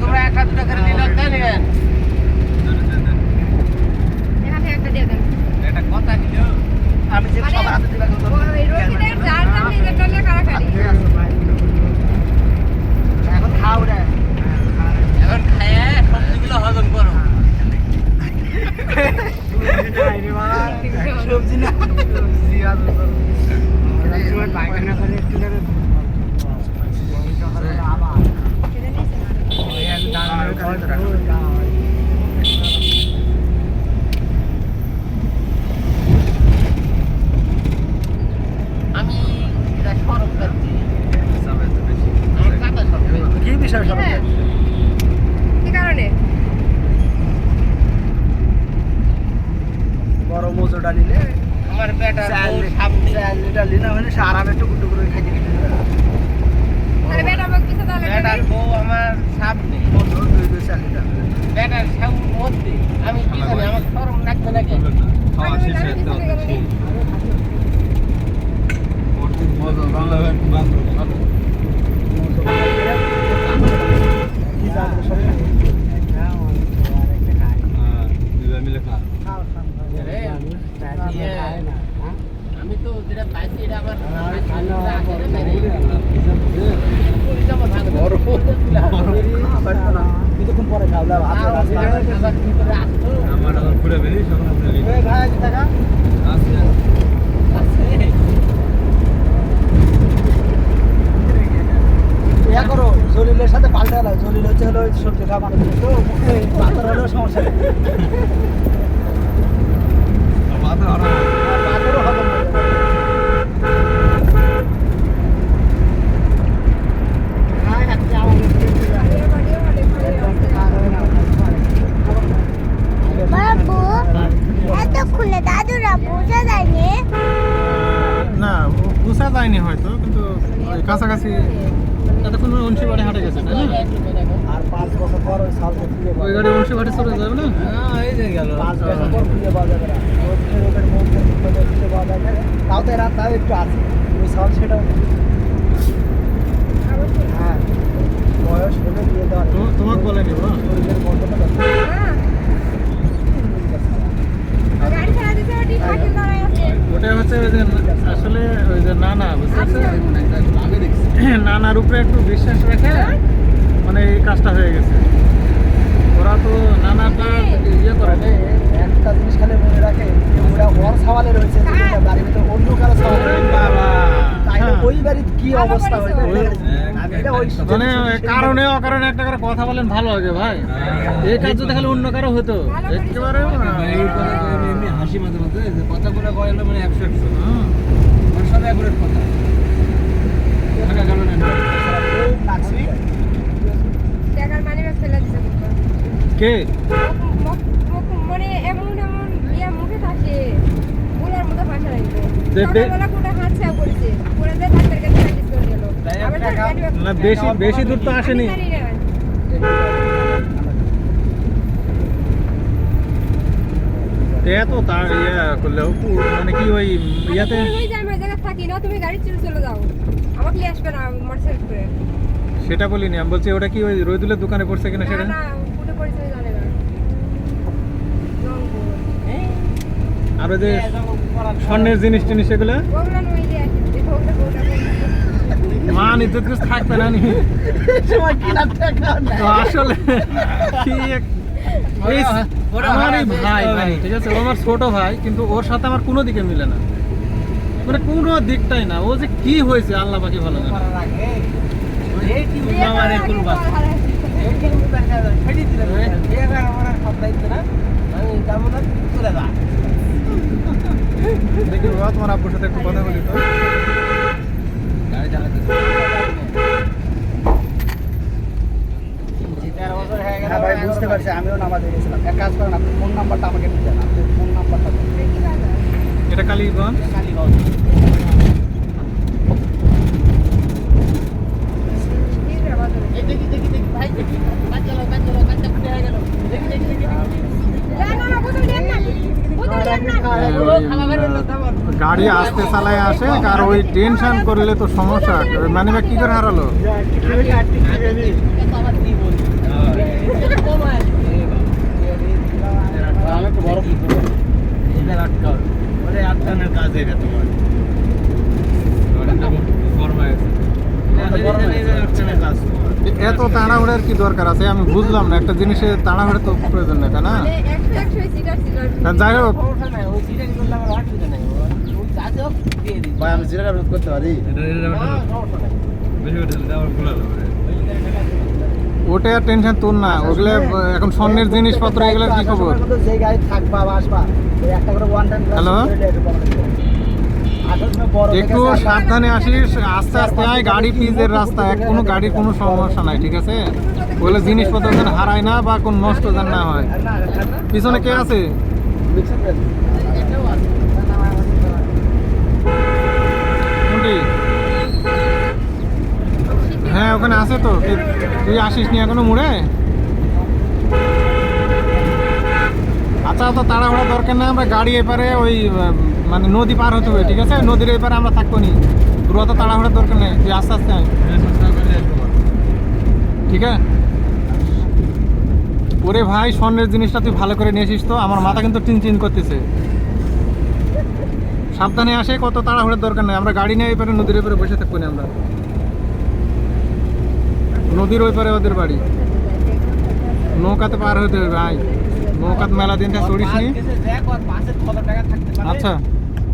তোমরা একটা দুটো করে নিলে তাই নেবেন এখানে একটা দিয়ে দেন একটা কথা নিল আমি যে মানে সবার হাতে দিলাম ওই রশিদের যার দাম নিজের টানলে কারাকারি এখন খাও রে এখন খায় সবজিগুলো হজম করো সবজি না সবজি আছে পায়খানা করে একটু করে আমি সরব করছি আমার কাটা কি বিষয়। কি কারণে? বড় নিলে আমার সামনে। মানে আরামে খাইতে বেটার বউ আমার সামনে পনেরো দুই দুই চাল লিটার বেটার সামনে মধ্যে আমি কি জানি আমার শরম লাগবে নাকি কি জানব সব রে, ইয়ে, আমি তো যেটা পাইছি এটা আমার কিছুক্ষণ পরে খাওয়া ভাই টাকা ইয়া করো জলিলের সাথে পাল্টে গেল জলিল হচ্ছে হলো সবজি খাওয়া মানুষ। তো পাথর হলেও সমস্যা নেই। পাথরও হজম না ও- বোঝা যায়নি হয়তো কিন্তু কাছাকাছি এতক্ষণ অংশী বাড়ি হাটে গেছে তাই না? আর পাঁচ বছর পর ওই সাল ওই গাড়ি অংশী বাড়ি চলে যাবে না? পাঁচ বছর পর খুঁজে পাওয়া যাবে না। মধ্যে বিপদে পাওয়া যাবে তাও তো এরা তাও একটু আছে। ওই সাল সেটাও হ্যাঁ বয়স হলে দিয়ে দেওয়া তো তোমাকে বলেনি বা শরীরের বন্ধটা দরকার গাড়ি ছাড়া দিতে ওটি ফাঁকি দাঁড়ায় আছে ওটা হচ্ছে ওই যে আসলে ওই যে নানা বুঝতে নানার উপরে একটু বিশ্বাস রেখে মানে এই কাজটা হয়ে গেছে। ওরা তো নানাটা ইয়ে করে। তবে একটা জিনিস খালি মনে রাখে ওরা ওর সওয়ালে রয়েছে বাড়ির ভিতরে অন্য কারও সওয়ালে হ্যাঁ। ওই বাড়ির কি অবস্থা এটা ওই মানে কারণে অকারণে একটা করে কথা বলেন ভালো হবে ভাই। এই কাজ যদি খালি অন্য কারও হতো একেবারে হাসি মাঝে মাঝে যে কথাগুলো কয় মানে একশো একশো। ওর সাথে একবারে কথা থাকা গেল না টাকার মানি ব্যাগ ফেলে দিছে কিন্তু। কে? মানে এমন এমন ইয়া মুখে থাকে। বুলার মতো ভাষা লাগবে দে- দে- সকালবেলা কোটা হাত ছায়া করেছে করে দিয়ে ডাক্তার কাছে প্র্যাকটিস করে গেল আবার তার ব্যাগ না বেশি বেশি দূর তো আসেনি। এত তার ইয়ে করলেও পু- মানে কি ওই ইয়াতে? আমি থাকি না তুমি গাড়ি চলে চলে যাও। আমাকে আসবে না মোটরসাইকেল করে। সেটা বলিনি আমি বলছি ওটা কি ওই রইদুলের দোকানে পড়ছে কিনা না সেটা? আর ওই যে স্বর্ণের জিনিস টিনিস এগুলো? মান ইজ্জত কিছু থাকবে না নি? সময় কিনা টাকা তো আসলে কি এক- আমার ভাই ভাই ঠিক আছে? আমার ছোট ভাই কিন্তু ওর সাথে আমার কোনো দিকে মিলে না। মানে কোনো দিকটাই না। ও যে কি হয়েছে আল্লাহ পাখি ভালো জানে। দেখি বাবা তোমার আব্বুর সাথে একটু কথা বলি তো হ্যাঁ ভাই বুঝতে পারছি আমিও নামাজে গেছিলাম এক কাজ করেন আপনি ফোন নাম্বারটা আমাকে একটু এটা কালীগঞ্জ। এই দেখি দেখি দেখি ভাই দেখি বাচ্চা লোক বাচ্চা লোক বাচ্চা ফুটে হয়ে গেল দেখি দেখি দেখি দেখি না না না বোতল দেন না বোতল গাড়ি আসতে চালায় আসে আর ওই টেনশন করলে তো সমস্যা। মানে কি করে হারালো? এত তাড়াহুড়ার কি দরকার আছে? আমি বুঝলাম না একটা জিনিসে তাড়াহুড়া তো প্রয়োজন নেই তাই না? মানে যাই হোক। ভাই আমি জিরা কাট করতে পারি? ওটা আর টেনশন তোর না। ওগুলো এখন স্বর্ণের জিনিসপত্র এগুলোর কি খবর? যে একটা সাবধানে আসিস, আস্তে আস্তে আয়, গাড়ি পিজের রাস্তা, এক কোনো গাড়ির কোনো সমস্যা নাই, ঠিক আছে? ওগুলো জিনিসপত্র যেন হারায় না বা কোনো নষ্ট যেন না হয়। পিছনে কে আছে? হ্যাঁ ওখানে আছে তো। তুই- আসিস নি এখনও মুড়ে? আচ্ছা তো তাড়াহুড়া দরকার না আমরা গাড়ি এপারে ওই মানে নদী পার হতে হবে ঠিক আছে? নদীর এপারে আমরা থাকব নি। তোর অত তাড়াহুড়া দরকার নেই তুই আস্তে আস্তে ঠিক আছে? ওরে ভাই স্বর্ণের জিনিসটা তুই ভালো করে নিয়ে আসিস তো আমার মাথা কিন্তু চিন চিন করতেছে। সাবধানে আসে কত তাড়াহুড়োর দরকার নেই আমরা গাড়ি নিয়ে এপারে নদীর এপারে বসে থাকব না আমরা। নদীর ওই পারে ওদের বাড়ি। নৌকাতে পার হতে হবে ভাই। নৌকাতে মেলা দিনটা চড়িস নি। আচ্ছা।